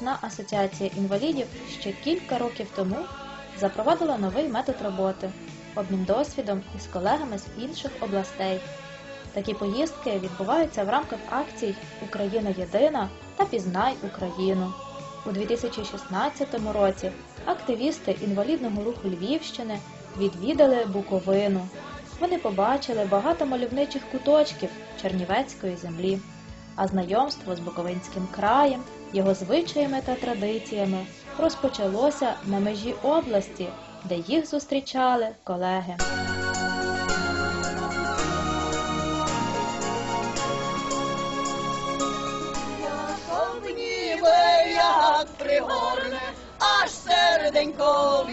обласна асоціація інвалідів ще кілька років тому запровадила новий метод роботи обмін досвідом із колегами з інших областей. Такі поїздки відбуваються в рамках акцій Україна єдина та Пізнай Україну. У 2016 році активісти інвалідного руху Львівщини відвідали Буковину. Вони побачили багато мальовничих куточків Чернівецької землі, а знайомство з Буковинським краєм, його звичаями та традиціями розпочалося на межі області, де їх зустрічали колеги. Аж серденько.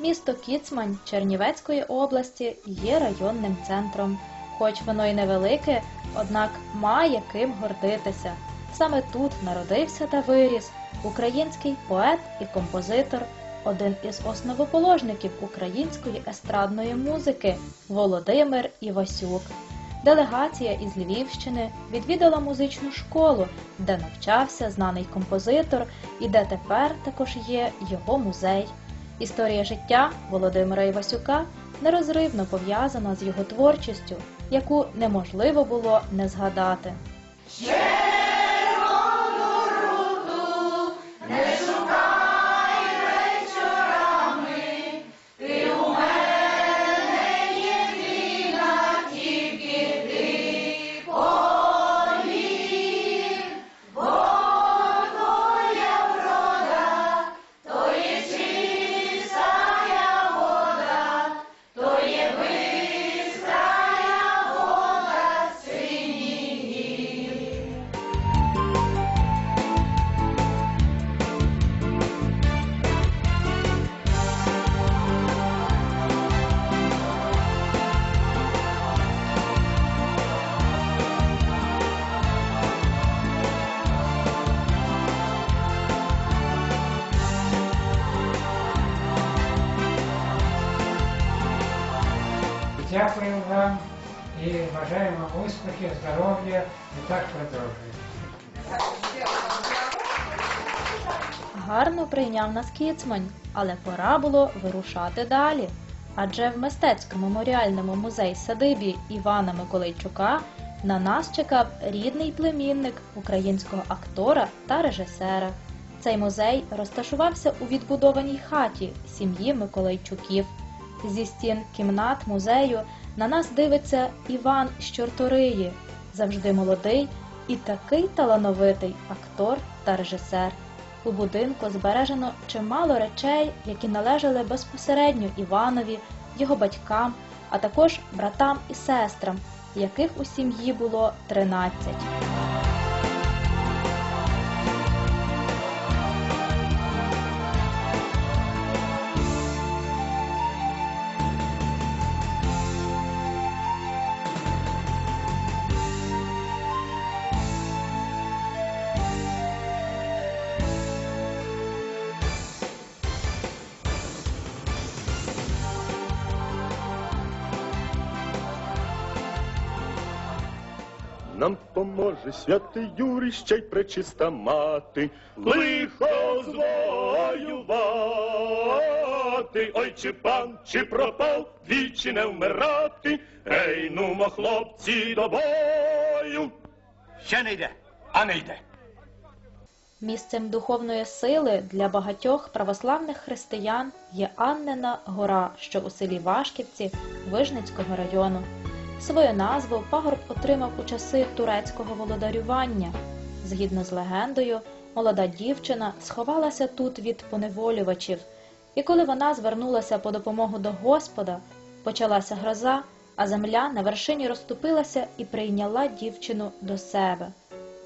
Місто Кіцмань Чернівецької області є районним центром. Хоч воно й невелике, однак має ким гордитися. Саме тут народився та виріс український поет і композитор, один із основоположників української естрадної музики Володимир Івасюк. Делегація із Львівщини відвідала музичну школу, де навчався знаний композитор і де тепер також є його музей. Історія життя Володимира Івасюка нерозривно пов'язана з його творчістю, яку неможливо було не згадати. Дякуємо успіхів, здоров'я і так продовжуйте. Гарно прийняв нас Кіцмань, але пора було вирушати далі. Адже в мистецькому меморіальному музеї садибі Івана Миколайчука на нас чекав рідний племінник українського актора та режисера. Цей музей розташувався у відбудованій хаті сім'ї Миколайчуків. Зі стін кімнат музею на нас дивиться Іван з Чорториї, завжди молодий і такий талановитий актор та режисер. У будинку збережено чимало речей, які належали безпосередньо Іванові, його батькам, а також братам і сестрам, яких у сім'ї було 13. Поможе святий Юрій, ще й пречиста мати, лихо звоювати. Ой, чи пан, чи пропав, двічі не вмирати. Ей, нумо, хлопці, до бою. Ще не йде, а не йде. Місцем духовної сили для багатьох православних християн є Аннена гора, що у селі Вашківці Вижницького району. Свою назву пагорб отримав у часи турецького володарювання. Згідно з легендою, молода дівчина сховалася тут від поневолювачів, і коли вона звернулася по допомогу до Господа, почалася гроза, а земля на вершині розступилася і прийняла дівчину до себе.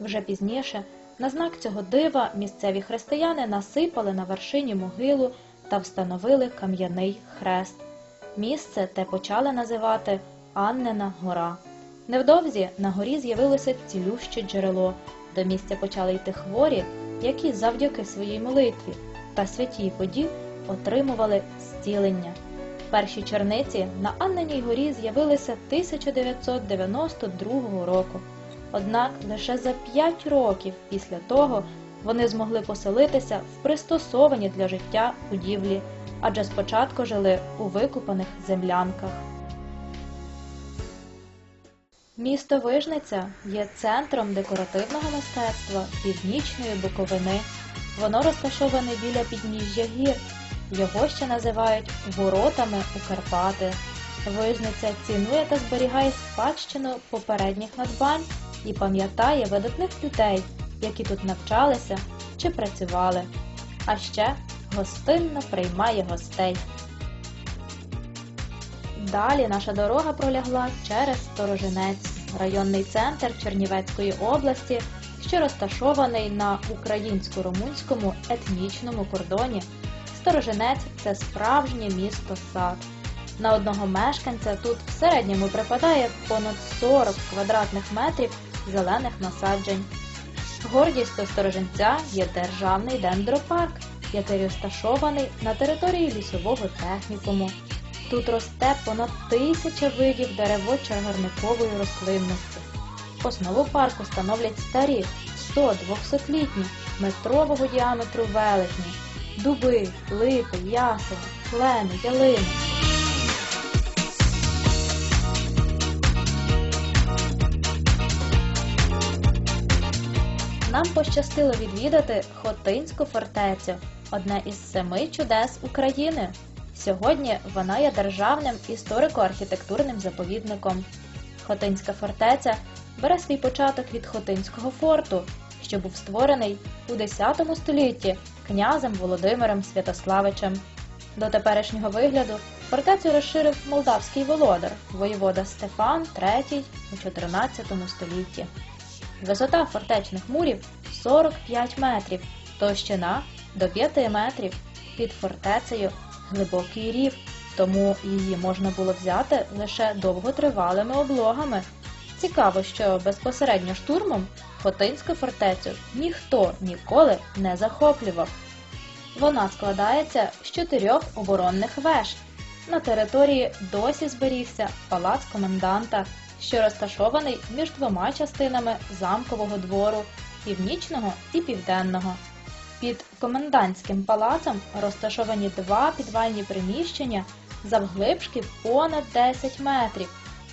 Вже пізніше, на знак цього дива, місцеві християни насипали на вершині могилу та встановили кам'яний хрест. Місце те почали називати Аннена гора. Невдовзі на горі з'явилося цілюще джерело, до місця почали йти хворі, які завдяки своїй молитві та святій воді отримували зцілення. Перші черниці на Анненій горі з'явилися 1992 року. Однак лише за 5 років після того вони змогли поселитися в пристосовані для життя будівлі, адже спочатку жили у викопаних землянках. Місто Вижниця є центром декоративного мистецтва північної Буковини. Воно розташоване біля підніжжя гір. Його ще називають воротами у Карпати. Вижниця цінує та зберігає спадщину попередніх надбань і пам'ятає видатних людей, які тут навчалися чи працювали. А ще гостинно приймає гостей. Далі наша дорога пролягла через Сторожинець, районний центр Чернівецької області, що розташований на українсько-румунському етнічному кордоні. Сторожинець це справжнє місто сад. На одного мешканця тут в середньому припадає понад 40 квадратних метрів зелених насаджень. Гордістю сторожинця є державний дендропарк, який розташований на території лісового технікуму. Тут росте понад тисяча видів дерево-чагарникової рослинності. Основу парку становлять старі 100-200-літні метрового діаметру велетні, дуби, липи, ясені, клени, ялини. Нам пощастило відвідати Хотинську фортецю, одне із семи чудес України. Сьогодні вона є державним історико-архітектурним заповідником. Хотинська фортеця бере свій початок від Хотинського форту, що був створений у X столітті князем Володимиром Святославичем. До теперішнього вигляду фортецю розширив молдавський володар, воєвода Стефан III у 14 столітті. Висота фортечних мурів 45 метрів, товщина до 5 метрів. Під фортецею глибокий рів, тому її можна було взяти лише довготривалими облогами. Цікаво, що безпосередньо штурмом Хотинську фортецю ніхто ніколи не захоплював. Вона складається з чотирьох оборонних веж. На території досі зберігся палац коменданта, що розташований між двома частинами замкового двору північного і південного. Під комендантським палацом розташовані два підвальні приміщення завглибшки понад 10 метрів.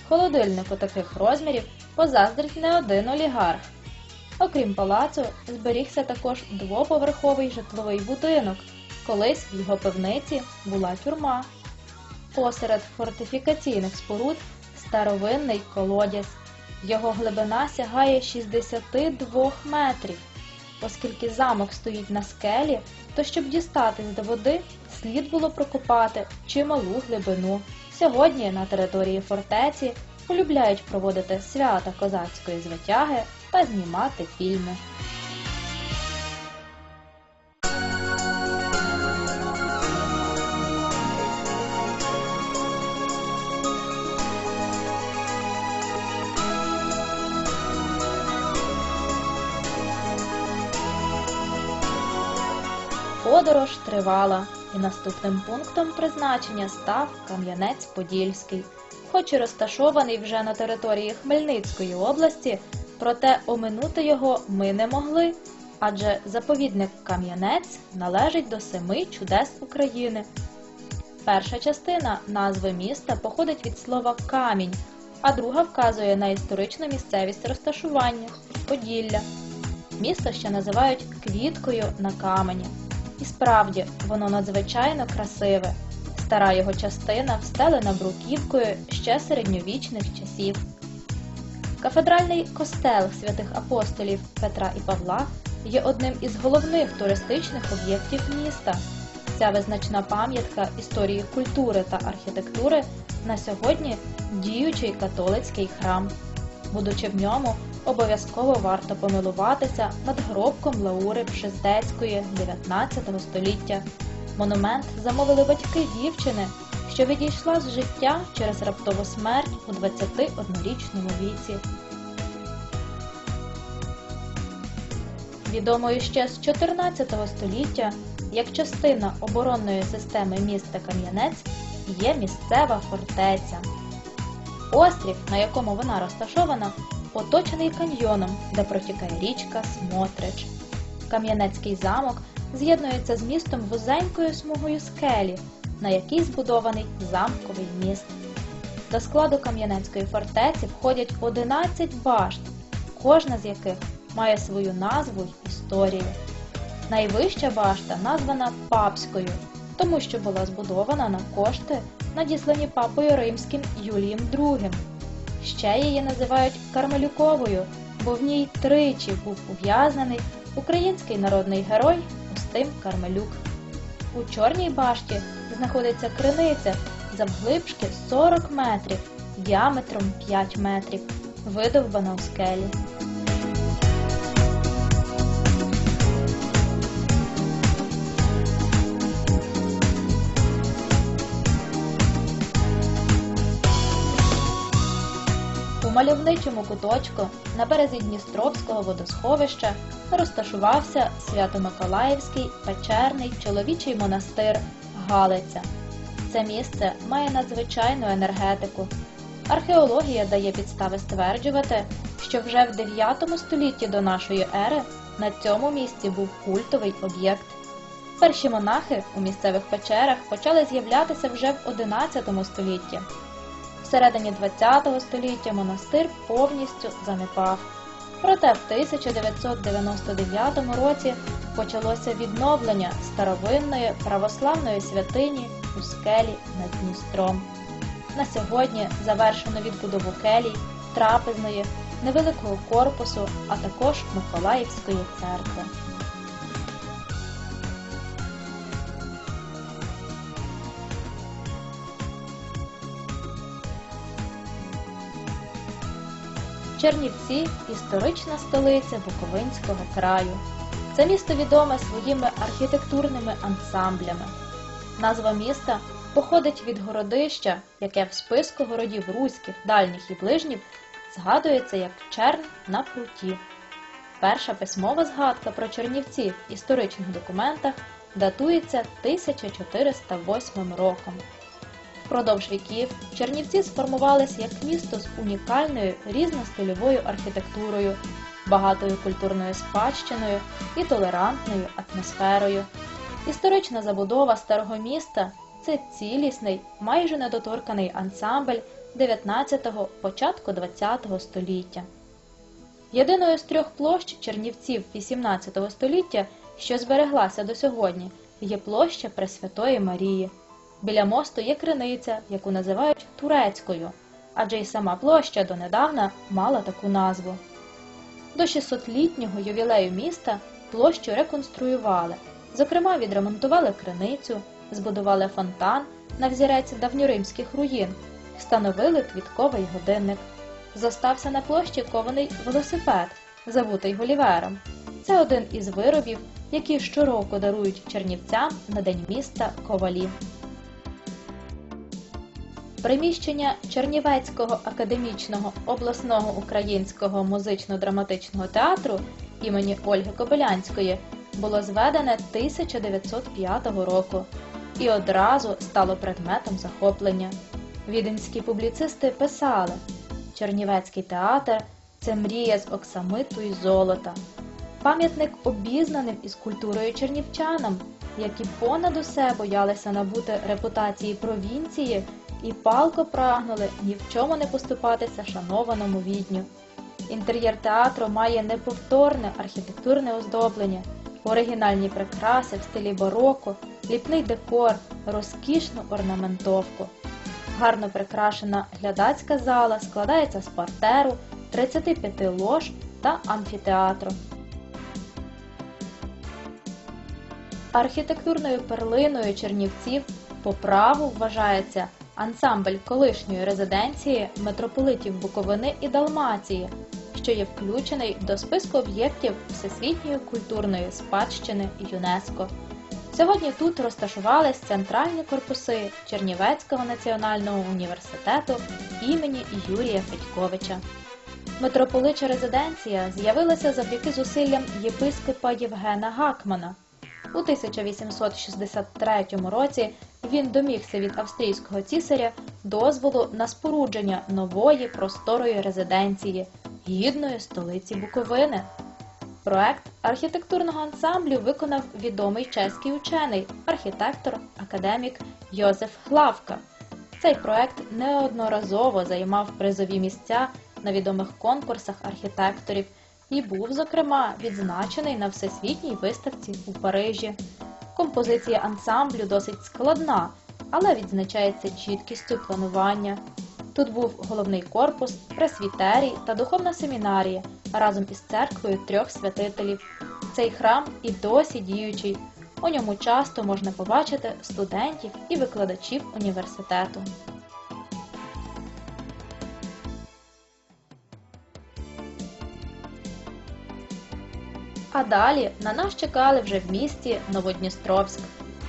Холодильнику таких розмірів позаздрить не один олігарх. Окрім палацу, зберігся також двоповерховий житловий будинок. Колись в його пивниці була тюрма. Посеред фортифікаційних споруд старовинний колодязь. Його глибина сягає 62 метрів. Оскільки замок стоїть на скелі, то щоб дістатись до води, слід було прокопати чималу глибину. Сьогодні на території фортеці полюбляють проводити свята козацької звитяги та знімати фільми. Тривала, і наступним пунктом призначення став Кам'янець-Подільський. Хоч і розташований вже на території Хмельницької області, проте оминути його ми не могли, адже заповідник Кам'янець належить до семи чудес України. Перша частина назви міста походить від слова камінь, а друга вказує на історичну місцевість розташування Поділля. Місто ще називають квіткою на камені. І справді, воно надзвичайно красиве. Стара його частина встелена бруківкою ще середньовічних часів. Кафедральний костел святих апостолів Петра і Павла є одним із головних туристичних об'єктів міста. Ця визначна пам'ятка історії культури та архітектури на сьогодні діючий католицький храм. Будучи в ньому, обов'язково варто помилуватися над гробком Лаури Пшиздецької 19 століття. Монумент замовили батьки дівчини, що відійшла з життя через раптову смерть у 21-річному віці. Відомою ще з 14 століття, як частина оборонної системи міста Кам'янець, є місцева фортеця. Острів, на якому вона розташована, оточений каньйоном, де протікає річка Смотрич. Кам'янецький замок з'єднується з містом вузенькою смугою скелі, на якій збудований замковий міст. До складу Кам'янецької фортеці входять 11 башт, кожна з яких має свою назву й історію. Найвища башта названа Папською, тому що була збудована на кошти, надіслані папою римським Юлієм II. Ще її називають Кармелюковою, бо в ній тричі був ув'язнений український народний герой Устим Кармелюк. У Чорній башті знаходиться криниця завглибшки 40 метрів, діаметром 5 метрів, видовбана у скелі. Мальовничому куточку на березі Дністровського водосховища розташувався Свято-Миколаївський печерний чоловічий монастир Галиця. Це місце має надзвичайну енергетику. Археологія дає підстави стверджувати, що вже в 9 столітті до нашої ери на цьому місці був культовий об'єкт. Перші монахи у місцевих печерах почали з'являтися вже в 11 столітті. Всередині ХХ століття монастир повністю занепав. Проте в 1999 році почалося відновлення старовинної православної святині у скелі над Дністром. На сьогодні завершено відбудову келій, трапезної, невеликого корпусу, а також Миколаївської церкви. Чернівці історична столиця Буковинського краю. Це місто відоме своїми архітектурними ансамблями. Назва міста походить від городища, яке в списку городів руських, дальніх і ближніх згадується як Черн на пруті. Перша письмова згадка про Чернівці в історичних документах датується 1408 роком. Впродовж віків Чернівці сформувалися як місто з унікальною різностильовою архітектурою, багатою культурною спадщиною і толерантною атмосферою. Історична забудова старого міста це цілісний, майже недоторканий ансамбль 19-го, початку 20-го століття. Єдиною з трьох площ Чернівців 18 століття, що збереглася до сьогодні, є площа Пресвятої Марії. Біля мосту є криниця, яку називають турецькою, адже й сама площа донедавна мала таку назву. До 600-літнього ювілею міста площу реконструювали, зокрема, відремонтували криницю, збудували фонтан на взірець давньоримських руїн, встановили квітковий годинник. Зостався на площі кований велосипед, завутий голівером. Це один із виробів, які щороку дарують чернівцям на день міста ковалі. Приміщення Чернівецького академічного обласного українського музично-драматичного театру імені Ольги Кобилянської було зведене 1905 року і одразу стало предметом захоплення. Віденські публіцисти писали: Чернівецький театр це мрія з оксамиту і золота, пам'ятник обізнаним із культурою чернівчанам, які понад усе боялися набути репутації провінції і палко прагнули ні в чому не поступатися шанованому відню. Інтер'єр театру має неповторне архітектурне оздоблення, оригінальні прикраси в стилі бароко, ліпний декор, розкішну орнаментовку. Гарно прикрашена глядацька зала складається з партеру, 35 лож та амфітеатру. Архітектурною перлиною Чернівців по праву вважається ансамбль колишньої резиденції митрополитів Буковини і Далмації, що є включений до списку об'єктів Всесвітньої культурної спадщини ЮНЕСКО. Сьогодні тут розташувались центральні корпуси Чернівецького національного університету імені Юрія Федьковича. Митрополича резиденція з'явилася завдяки зусиллям єпископа Євгена Гакмана. У 1863 році він домігся від австрійського цісаря дозволу на спорудження нової просторої резиденції, гідної столиці Буковини. Проект архітектурного ансамблю виконав відомий чеський учений, архітектор, академік Йозеф Главка. Цей проект неодноразово займав призові місця на відомих конкурсах архітекторів і був, зокрема, відзначений на всесвітній виставці у Парижі. Композиція ансамблю досить складна, але відзначається чіткістю планування. Тут був головний корпус, пресвітерій та духовна семінарія разом із церквою трьох святителів. Цей храм і досі діючий. У ньому часто можна побачити студентів і викладачів університету. А далі на нас чекали вже в місті Новодністровськ.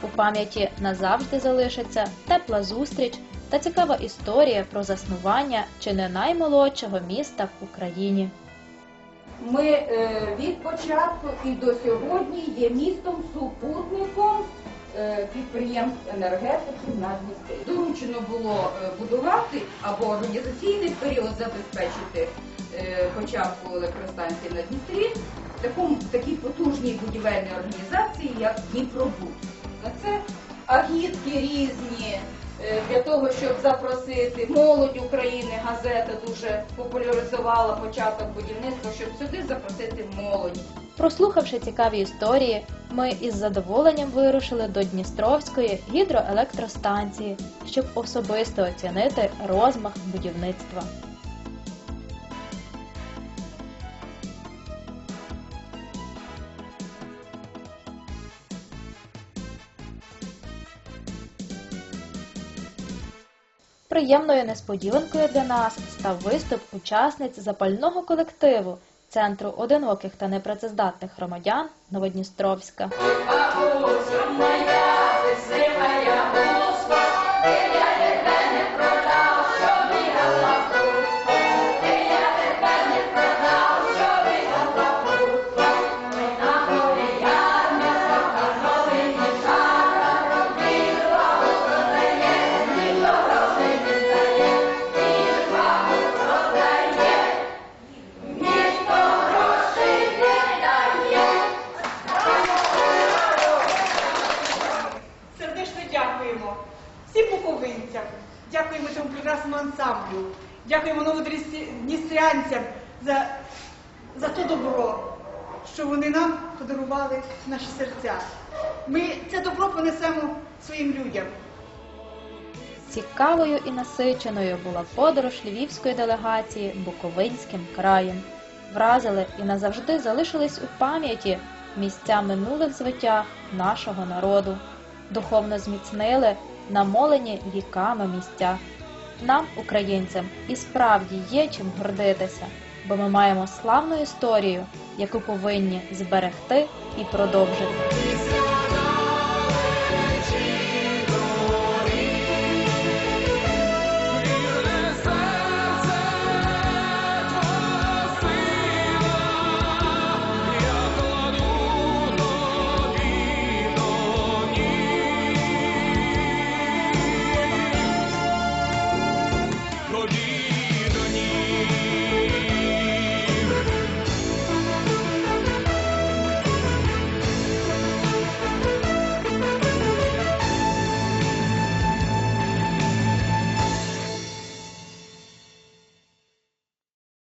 У пам'яті назавжди залишиться тепла зустріч та цікава історія про заснування чи не наймолодшого міста в Україні. Ми е, від початку і до сьогодні є містом супутником е, підприємств енергетики на Дністрі. Доручено було е, будувати або організаційний період забезпечити початку електростанції на Дністрі такому в такій потужній будівельній організації, як Дніпробуд. Це агітки різні. е, Для того щоб запросити молодь України, газета дуже популяризувала початок будівництва, щоб сюди запросити молодь. Прослухавши цікаві історії, ми із задоволенням вирушили до Дністровської гідроелектростанції, щоб особисто оцінити розмах будівництва. Приємною несподіванкою для нас став виступ учасниць запального колективу Центру одиноких та непрацездатних громадян Новодністровська. Що вони нам подарували наші серця. Ми це добро понесемо своїм людям. Цікавою і насиченою була подорож львівської делегації Буковинським краєм. Вразили і назавжди залишились у пам'яті місця минулих звитяг нашого народу. Духовно зміцнили намолені віками місця. Нам, українцям, і справді є чим гордитися, бо ми маємо славну історію, яку повинні зберегти і продовжити.